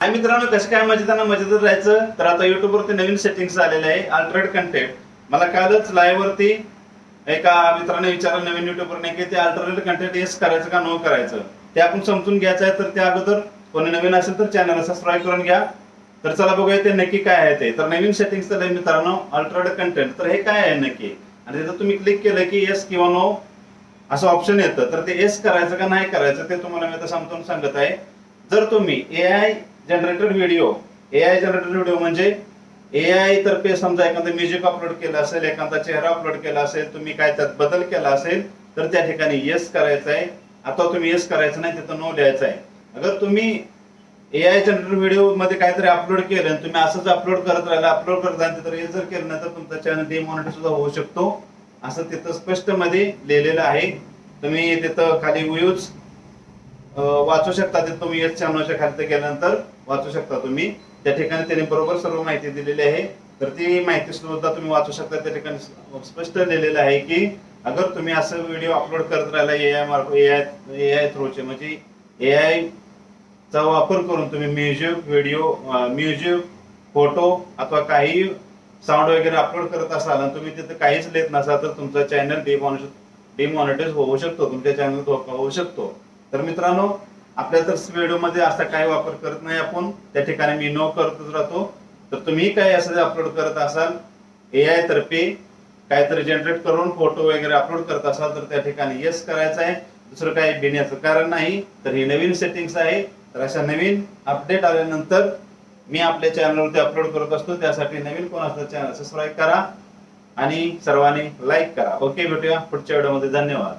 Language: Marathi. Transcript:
हाय मित्रांनो कसं काय मजेताना मजेतच राहायचं? तर आता युट्यूब वरती नवीन सेटिंग्स आलेले आहे अल्ट्रेड कंटेंट मला कालच लाईव्ह वरती एका मित्राने विचारलं नवीन युट्यूबर नाही की ते अल्टरनेट कंटेंट येस करायचं का नो करायचं? ते आपण समजून घ्यायचं आहे तर त्या अगोदर कोणी नवीन असेल तर चॅनल सबस्क्राईब करून घ्या. तर चला बघूया ते नक्की काय आहे ते. तर नवीन सेटिंग्स तर मित्रांनो अल्ट्रेड कंटेंट तर हे काय आहे नक्की? आणि तिथं तुम्ही क्लिक केलं की येस किंवा नो असं ऑप्शन येतं. तर ते येस करायचं का नाही करायचं ते तुम्हाला मी आता समजून सांगत आहे. जर तुम्ही A I generated video A I generated video म्हणजे ए आय तर्फे समजा एखादं म्युझिक अपलोड केलं असेल एखादा चेहरा अपलोड केला असेल तुम्ही काय त्यात बदल केला असेल तर त्या ठिकाणी येस करायचं आहे. आता तुम्ही येस करायचं नाही तिथं नो लिहायचं आहे. अगर तुम्ही ए आय जनरेटेड व्हिडिओमध्ये काहीतरी अपलोड केलं आणि तुम्ही असंच अपलोड करत राहिला अपलोड करत राहिला तर येस जर केलं नाही तर तुमचा चॅनल डिमॉनिटर सुद्धा होऊ शकतो. असं तिथं स्पष्टमध्ये लिहिलेलं आहे. तुम्ही तिथं खाली व्ह्यूज वाचू शकता ते तुम्ही एस शहाण्णवच्या खाली गेल्यानंतर वाचू शकता तुम्ही. त्या ठिकाणी त्याने बरोबर सर्व माहिती दिलेली आहे. तर ती माहिती सुद्धा तुम्ही वाचू शकता. त्या ठिकाणी स्पष्ट लिहिलेलं आहे की अगर तुम्ही असं व्हिडिओ अपलोड करत राहिला ए आय मार्फत ए आय ए आय थ्रूचे म्हणजे ए आय चा वापर करून तुम्ही म्युझिक व्हिडिओ म्युझिक फोटो अथवा काही साऊंड वगैरे अपलोड करत असाल आणि तुम्ही तिथं काहीच लिहित नसाल तर तुमचा चॅनल डिमॉनिटाईज होऊ शकतो. तुमच्या चॅनल धोका होऊ शकतो. तर मित्रांनो आपल्या तर व्हिडिओमध्ये असा काही वापर करत नाही आपण. त्या ठिकाणी मी नो करतच राहतो. तर तुम्ही काही असं अपलोड करत असाल ए आय तर्फे काहीतरी जनरेट करून फोटो वगैरे अपलोड करत असाल तर त्या ठिकाणी येस करायचं आहे. दुसरं काही भिण्याचं कारण नाही. तर हे नवीन सेटिंग्स आहे. तर अशा नवीन अपडेट आल्यानंतर मी आपल्या चॅनलवरती अपलोड करत असतो. त्यासाठी नवीन कोण असतं चॅनल सबस्क्राईब करा. आणि सर्वांनी लाईक करा. ओके भेटूया पुढच्या व्हिडिओमध्ये धन्यवाद.